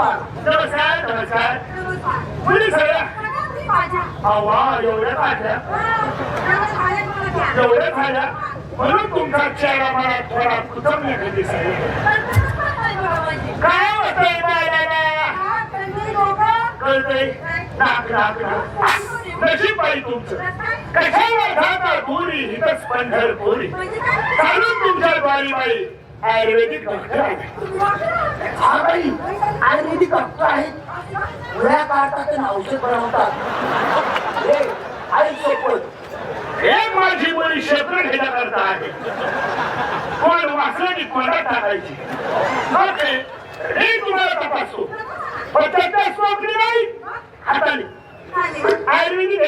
नमस्कार नमस्कार मुली सगळ्या अवा एवढ्या पाहिल्या एवढ्या झाल्या. म्हणून तुमचा चेहरा मला थोडा काय होतंय बायला कळतंय? नाक नाक नाक. नशीब बाई तुमचं. कशाला जाता पुरी हिथंच पंढरपुरी चालून तुमच्या बारी बाई आयुर्वेदिक डॉक्टर हा बाई आयुर्वेदिक डॉक्टर आहेत. उड्या काढतात आणि औषध बनवतात. हे आई सोपत एक माझी मुली शेपरेट ह्याच्या करता आहे. कोण वाचलं की टाकायची? ओके हे तुम्हाला तपासतो पण त्याच्या सोपली नाही. हाताने. आयुर्वेदिक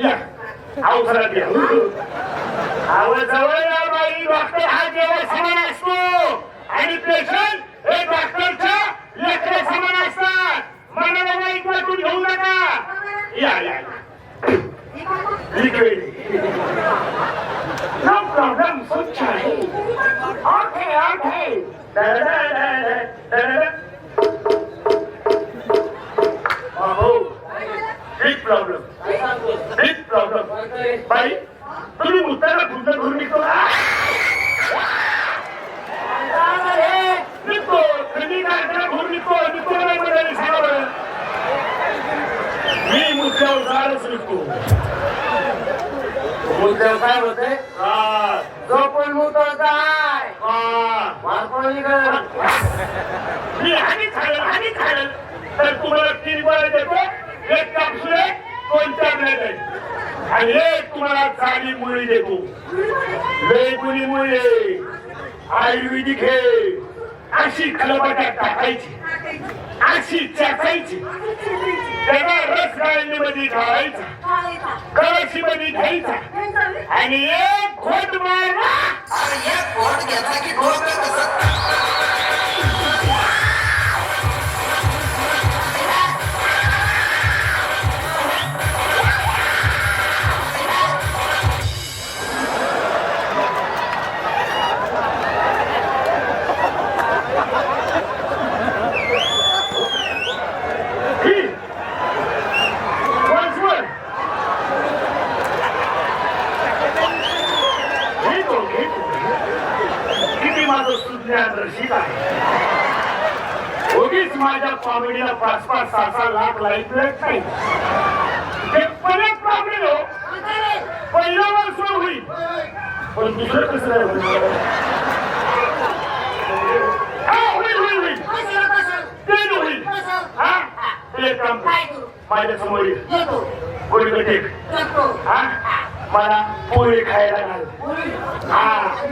या. आव जवळ या बाई डॉक्टर हा जेव्हा समान असतो आणि पेशंट हे डॉक्टरच्या लेकरा समान असतात मनाला वाईट वाटून घेऊ नका या या लिक्विड नो प्रॉब्लेम स्वच्छ आहे ओके ओके अहो बिग प्रॉब्लेम बिग प्रॉब्लेम बाई तुम्ही मुद्द्यावर काय होते हा, जो पण मुद्दा काय मी आणि खाल आणि खाल तर तुम्हाला तीन वेळा देतो. एक कापसुले दोन आहे आणि एक तुम्हाला चाली मुळी देतो. लय मुळी. आयुर्वेदिक हे अशी खलबट्यात टाकायची. अशी चाकायची. त्याला रस गाळणीमध्ये घालायचा. कळशीमध्ये घ्यायचा. आणि एक घोट मारला. अरे ये पोट घेतला की डोकं उगीच माझ्या कॉमेडीला पाच पाच सहा सहा लाख लाईक मिळत नाही. ते परत प्रॉब्लेम हो. पहिलं वर्ष होईल. पण दुसरं कसं नाही होईल? होईल होईल काम कर. माझ्यासमोर ये. हा मला पोळी खायला घाल. हा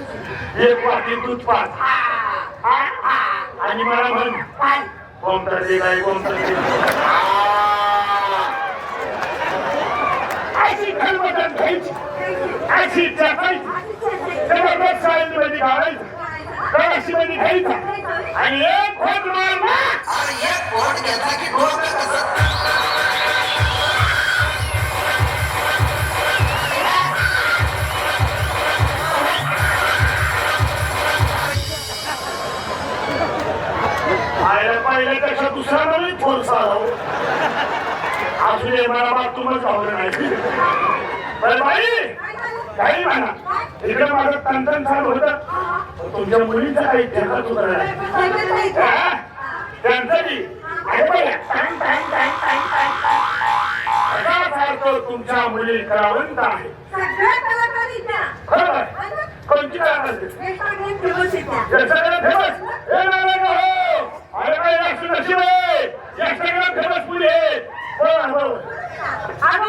एक वाटी दूध पाच. आणि मला म्हण. काय कोणता ते अशी खलबटन घ्यायची. अशी चाकायची त्याला रस साळीमध्ये घालायचं. कळशीमध्ये घ्यायचा. आणि एक खोट मारला. अरे ये पोट घेतला की डोकं कसं आयला पाहिलं तर सारा असू दे मला बाप तुम्हाला आवडलं नाही. बाई! काही म्हणा. इकडे माझं तंतन चालू होतं. तुमच्या मुलीचं काही जगात उतरलं त्यांचं तुमच्या मुली कलावंत आहे. कोणती कला असते यक्षगान फेमस हे नाही, नाही, नाही, हो. अरे बाई, यक्ष नशीब आहे. यक्षगान फेमस मुली आहे बरोबर बरोबर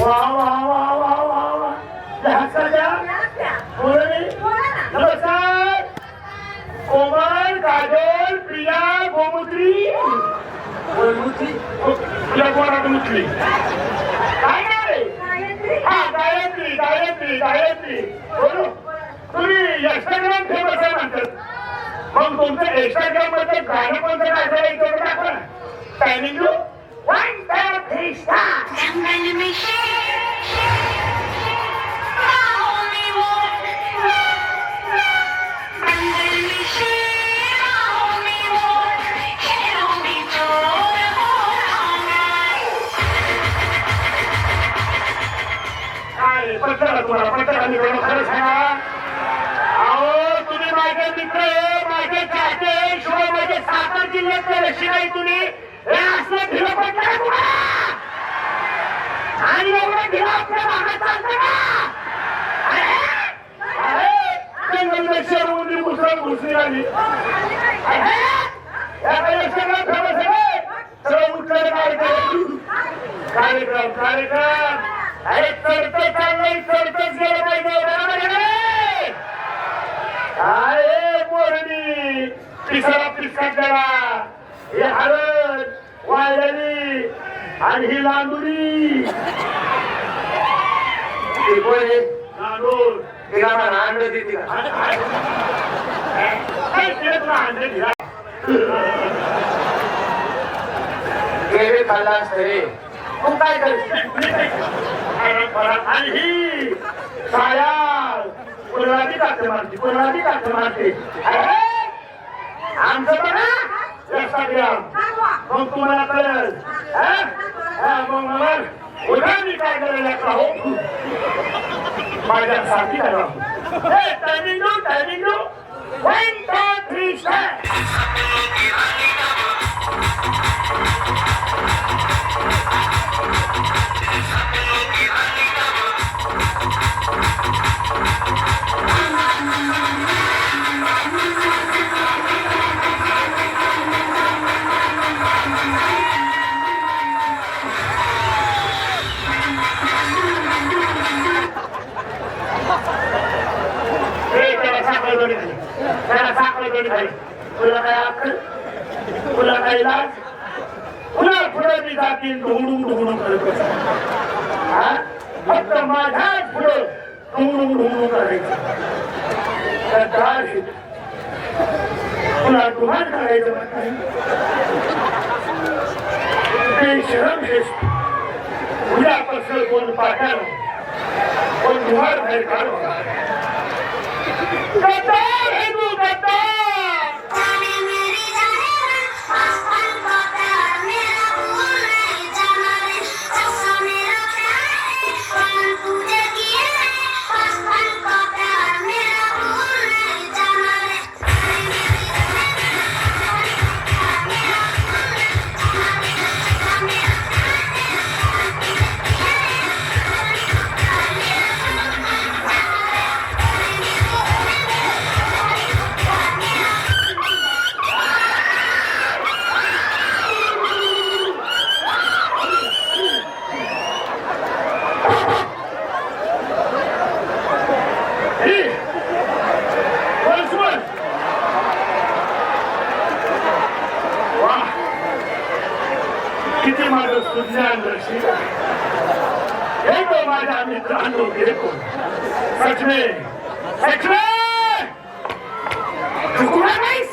वा वा वा वा. वा वा लहानसा द्या मुरली नमस्कार. कोमल काजल प्रिया गोमुत्री. बोलमुची तुला कोणाला मुचली काय नाही हा गायत्री गायत्री गायत्री बोलू? तुम्ही इंस्टाग्राम फेमस आहे म्हणतात. मग तुमचं इंस्टाग्राममध्ये गाणं पण जर ऐकायला इथं timing one two three star पत्ता तुम्हाला पत्ता खरं सांगा अहो तुम्ही माझे मित्र आहे माझे चाहते शिवाय माझे सातार जिल्ह्यातले लक्ष नाही तुम्ही हे असलं ढिलं आणि एवढं ढिलं आपल्या भागात चालतं का अरे, अरे, घुसली आली अरे, या काही सगळं खरं सगळं सगळं उठलं कार्यक्रम कार्यक्रम कार्यक्रम अरे चाललंय चढतच गेलं पाहिजे नाही? अरे मोरणी पिसाला पिसकाट गेला हे हळद वायरणी आणि ही लांडुरी. खाल्ला असतं रे. तू काय करशील? अरे परत आणि ही साया कुलवादी काटे मारते कुलवादी काटे मारते अरे, आमचं बघा. इंस्टाग्राम मग तुम्हाला कळेल. हा? हा, मग मला उद्या मी काय करेल याचा हो माझ्या साथी टायमिंग देऊ टायमिंग देऊ वन टू थ्री स्टार त्याला तुला काय अक्कल? तुला काय लाज? पुन्हा पुढे जातील ढोंगडून ढोंगडून करत फक्त माझ्याच पुढे करायचं. पुन्हा तुम्हाला करायचं मग काय? बेशरम उद्यापासून कोण पाठार कोण धुमार बाहेर काढू? गद्दार है तू गद्दार सुज्ञान हे तो माझ्या मित्रांनो घेतो सचने सचने तुला नाही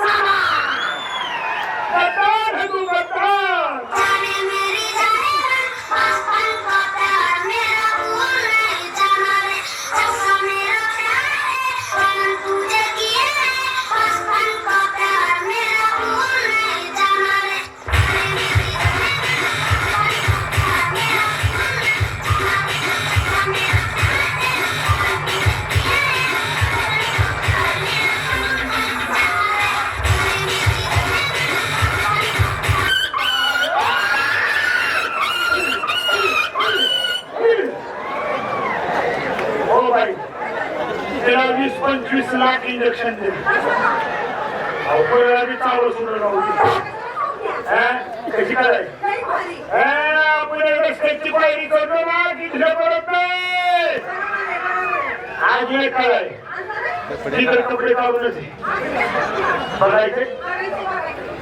कशी काय आपण रस्त्याची पायरी करतो ना की तिथे परत नाही. आज वेळ काय तिकडे कपडे काढूनच आहे. बघायचे?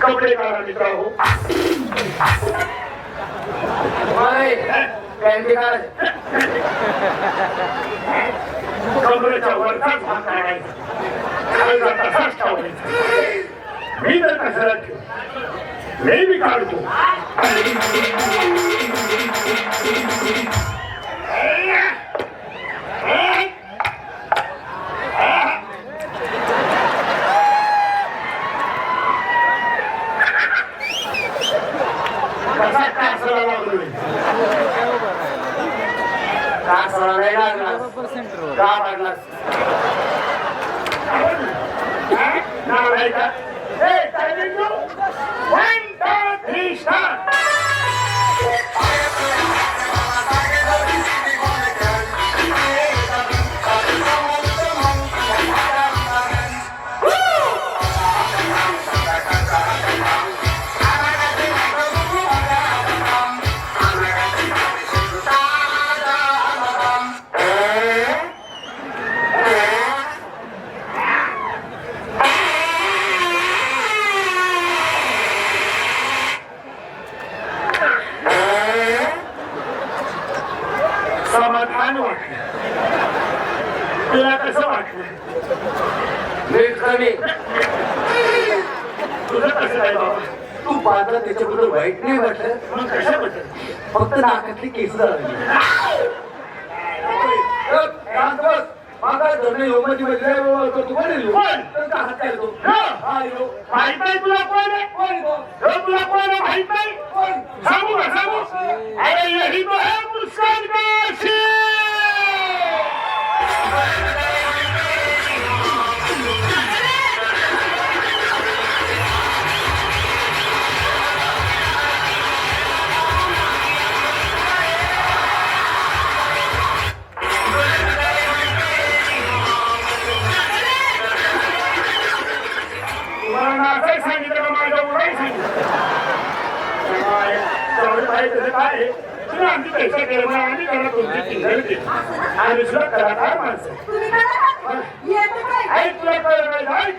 कपडे काढा मित्र हो. कमरेच्या वरचाच भाग काढायचा तसाच ठेवायचा. मी तर कशाला ठेव मी काढतो का सरा नाही लागलास? का लागलास? नाव आहे वाटलं तुला कसं वाटलं तुझं कसं आहे बाबा तू पाहता त्याच्याबद्दल वाईट नाही वाटलं मग कशाबद्दल फक्त नाकातली केस बस. मागा धरणे योगाची बदलाय तो तू कोण आहे लो? कोण? त्यांचा हात काय तो? हा. हा, यो. माहीत आहे तुला कोण आहे कोण तुला कोण आहे माहीत नाही? सांगू का सांगू अरे यही तो है मुस्कान का आमची पैसा केला म्हणून आम्ही घरात तुमची चिंधन केली आम्ही सुद्धा कलाकार माणसं तुम्ही काय आई तुला कळलं नाही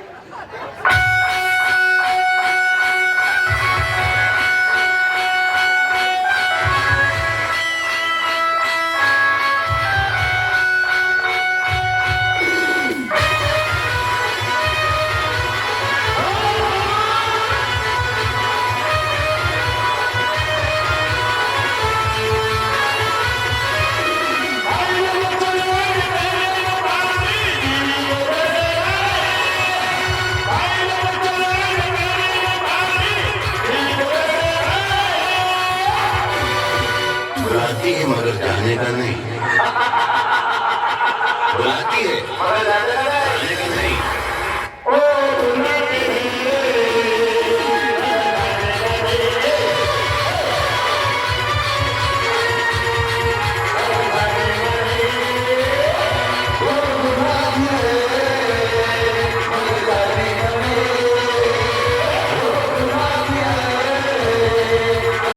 बुलाती है मगर जाने का नहीं? बुलाती है